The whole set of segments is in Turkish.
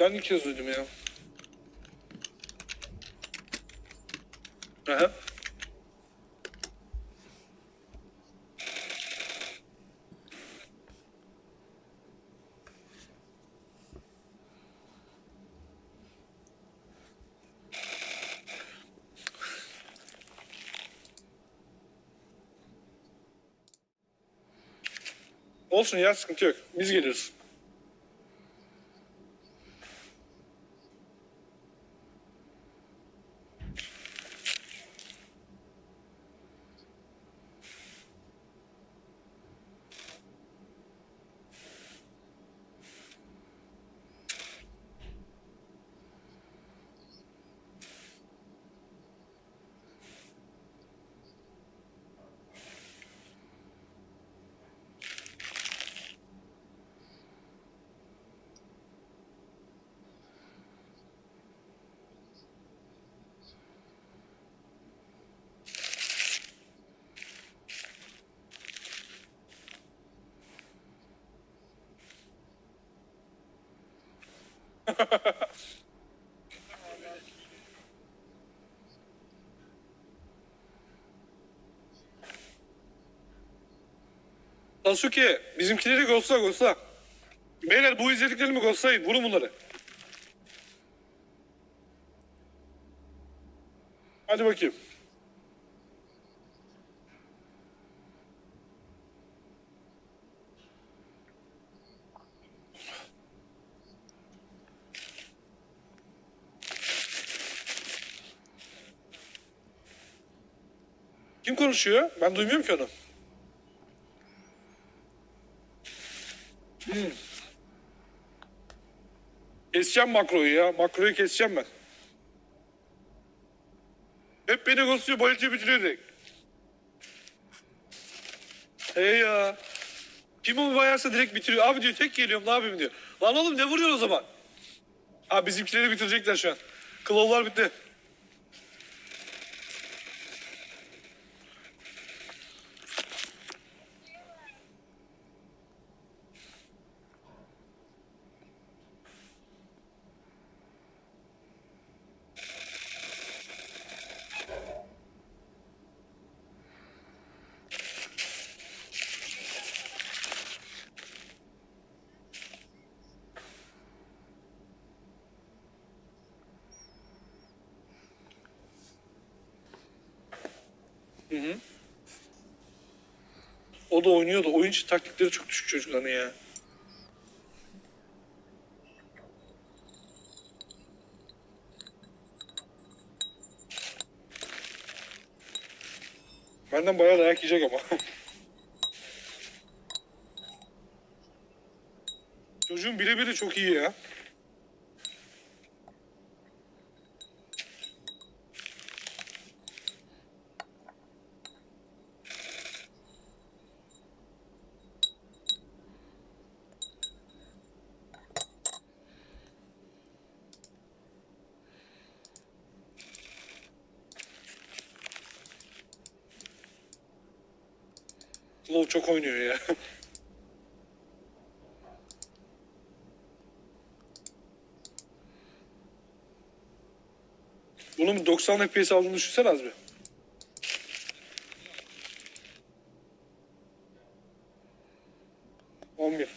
Ben ilk kez duydum ya. Aha. Olsun ya sıkıntı yok. Biz geliyoruz. Sasuke bizimkileri ghostla ghostla. Beyler bu izlediklerimi ghostlayın. Vurun bunları. Hadi bakayım. Kim konuşuyor? Ben duymuyorum ki onu. Hmm. Keseceğim makroyu ya. Makroyu keseceğim ben. Hep beni ghostluyor, bayıltıcı bitiriyor direkt. Hey ya. Kim o bayarsa direkt bitiriyor. Abi diyor tek geliyorum ne yapayım diyor. Lan oğlum ne vuruyorsun o zaman? Abi bizimkileri bitirecekler şu an. Kılavlar bitti. O da oynuyordu. Oyuncu taktikleri çok düşük çocukların ya. Benden bayağı dayak yiyecek ama. Çocuğun birebiri çok iyi ya. Low çok oynuyor ya. Bunun 90 FPS aldığını düşünsene az bir. On bir.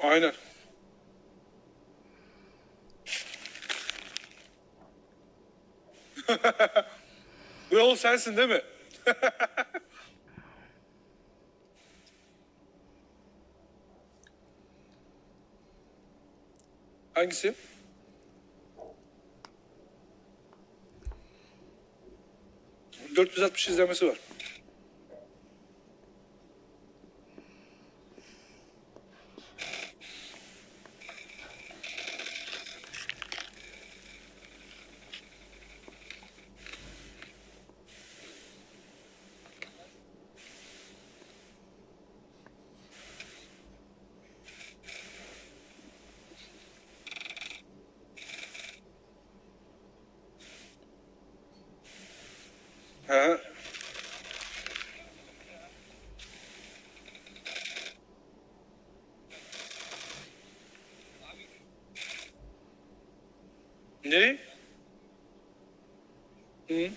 Aynen. Yol sensin değil mi? Hangisi? ...460 izlemesi var. Ha. Ne? Hı?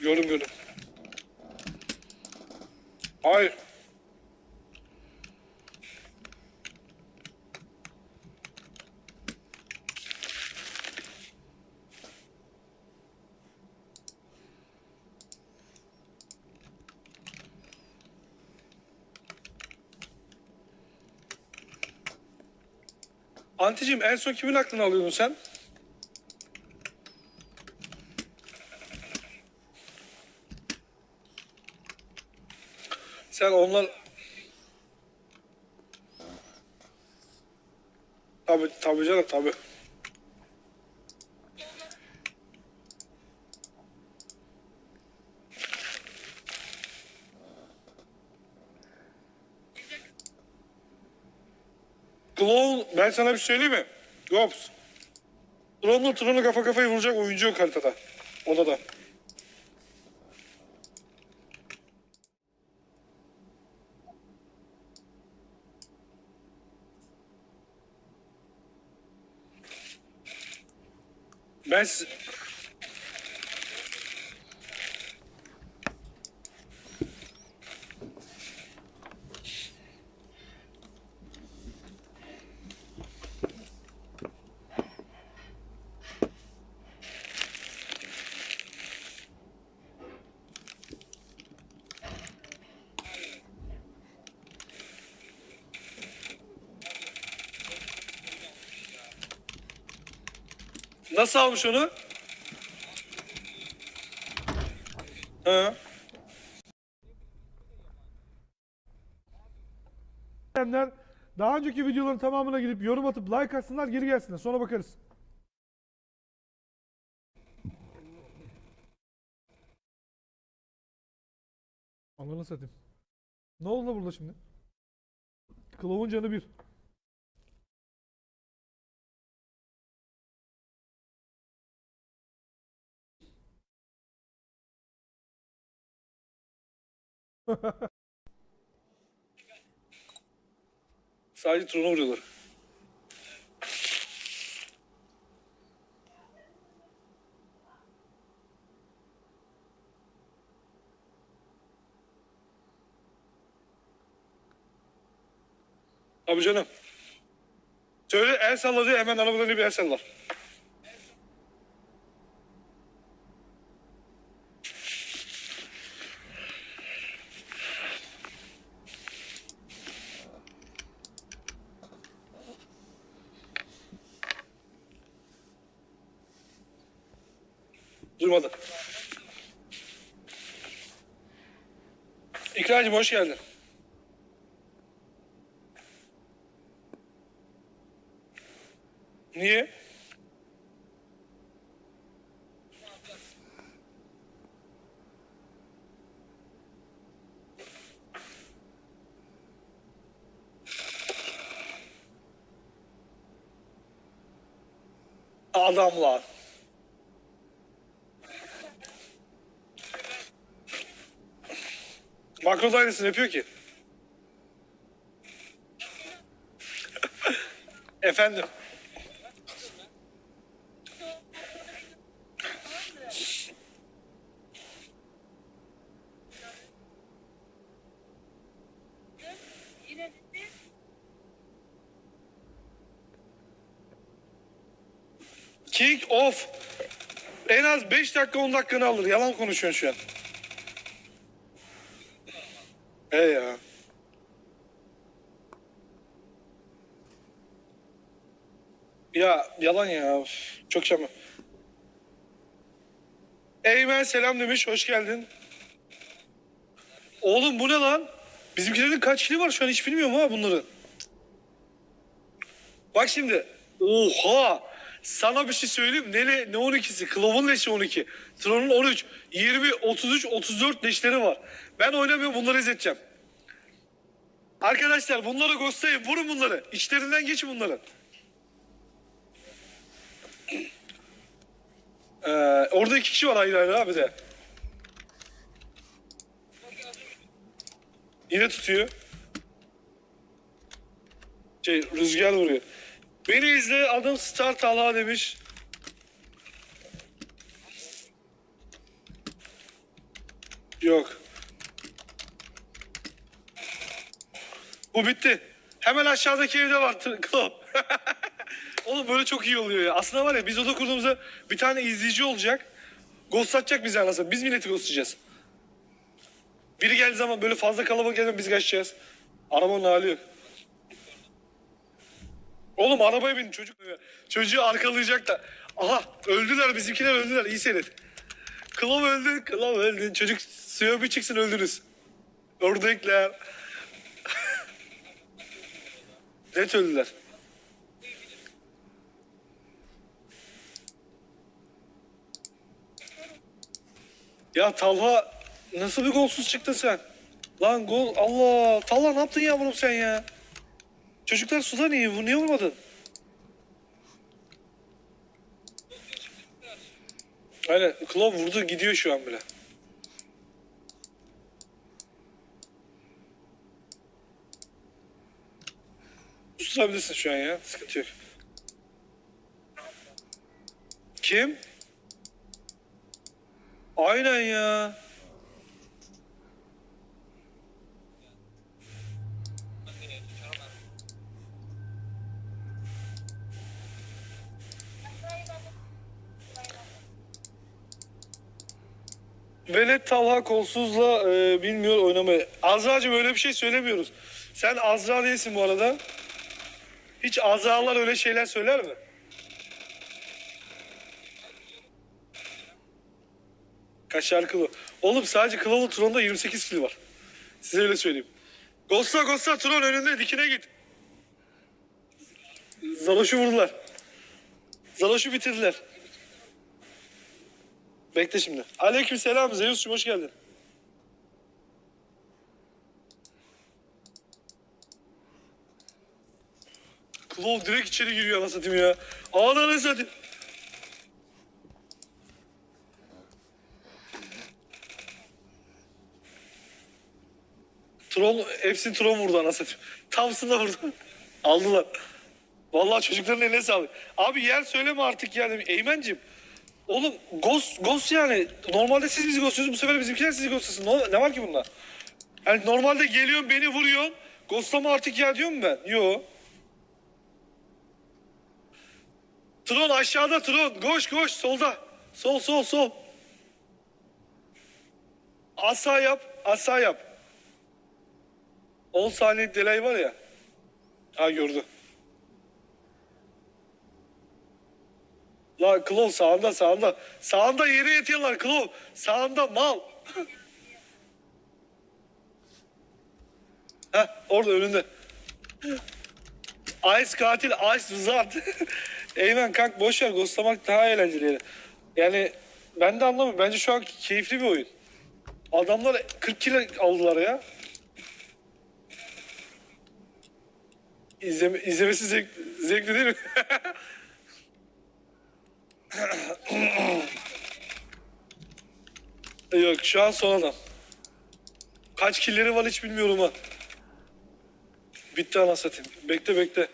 Gördüm gördüm. Hayır. Anticim en son kimin aklını alıyordun sen? Sen onlar... Tabii tabii canım tabii. Clown, ben sana bir şey söyleyeyim mi? Gops. Clown'la Tron'u kafa kafaya vuracak oyuncu yok haritada. Odada. Ben Nasıl almış onu? Ha. izleyenler daha önceki videoların tamamına gidip yorum atıp like atsınlar geri gelsinler sonra bakarız. Ananı satayım. Ne oldu da burada şimdi? Kılavun canı bir. Sadece Tron'a vuruyorlar. Abi canım. Söyle el salla diye hemen arabadan bir el sallar. Duymadı. İkracım hoş geldin. Niye? Adamlar. Makro da aynısını yapıyor ki. Efendim. Kick off. En az 5 dakika 10 dakikanı alır. Yalan konuşuyorsun şu an. He ya. Ya yalan ya. Üf, Çok şama. Eymen selam demiş. Hoş geldin. Oğlum bu ne lan? Bizimkilerin kaç kili var şu an hiç bilmiyorum ha bunları. Bak şimdi. Oha. Sana bir şey söyleyeyim. Ne, le- ne 12'si? Klov'un leşi 12. Tron'un 13. 20, 33, 34 leşleri var. Ben oynamıyorum bunları izleteceğim. Arkadaşlar bunları ghostlayın. Vurun bunları. İçlerinden geçin bunları. Ee, orada iki kişi var ayrı ayrı abi de. Yine tutuyor. Şey rüzgar vuruyor. Beni izle adım Star Talha demiş. Yok. Bu bitti. Hemen aşağıdaki evde var Klop. Oğlum böyle çok iyi oluyor ya. Aslında var ya biz oda kurduğumuzda bir tane izleyici olacak. Ghostlatacak bizi anlasın. Biz milleti ghostlayacağız. Biri geldiği zaman böyle fazla kalabalık geldiğinde biz kaçacağız. Arabanın hali yok. Oğlum arabaya bin çocuk. Çocuğu arkalayacak da. Aha öldüler bizimkiler öldüler. İyi seyret. Klov öldü. Klov öldü. Çocuk suya bir çıksın öldünüz. Ördekler. Net öldüler. Ya Talha nasıl bir golsüz çıktın sen? Lan gol Allah Talha ne yaptın yavrum sen ya? Çocuklar suda niye? Niye vurmadın? Aynen Klov vurdu gidiyor şu an bile. Susturabilirsin şu an ya. Sıkıntı yok. Kim? Aynen ya. Velet Talha kolsuzla e, bilmiyor oynamayı. Azra'cığım öyle bir şey söylemiyoruz. Sen Azra değilsin bu arada. Hiç Azra'lar öyle şeyler söyler mi? Kaşar kılı. Oğlum sadece Kılavuz Tron'da 28 kilo var. Size öyle söyleyeyim. Ghost'a Ghost'a Tron önünde dikine git. Zaloş'u vurdular. Zaloş'u bitirdiler. Bekle şimdi. Aleyküm selam Zeus'cum hoş geldin. Klov direkt içeri giriyor anasını ya. Ananı satayım. Tron, hepsini Tron vurdu anasını satayım. Tamsın'da vurdu. Aldılar. Vallahi çocukların eline sağlık. Abi yer söyleme artık yani. Eymen'cim. Oğlum ghost, ghost yani. Normalde siz bizi ghostluyorsunuz. Bu sefer bizimkiler sizi ghostlasın. Ne, ne var ki bunda? Yani normalde geliyorsun beni vuruyorsun. Ghostlama artık ya diyorum ben. Yo. Tron aşağıda Tron. Koş koş solda. Sol sol sol. Asa yap. Asa yap. 10 saniye delay var ya. Ha gördü. La Klov sağında sağında. Sağında yere yatıyorlar Klov. Sağında mal. Heh orada önünde. Ice katil Ice Wizard. Eymen kank boş ver ghostlamak daha eğlenceli. Yani ben de anlamıyorum. Bence şu an keyifli bir oyun. Adamlar 40 kilo aldılar ya. İzleme, izlemesi zevk, zevkli değil mi? Yok şu an son adam. Kaç killeri var hiç bilmiyorum ha. Bitti anasını satayım. Bekle bekle.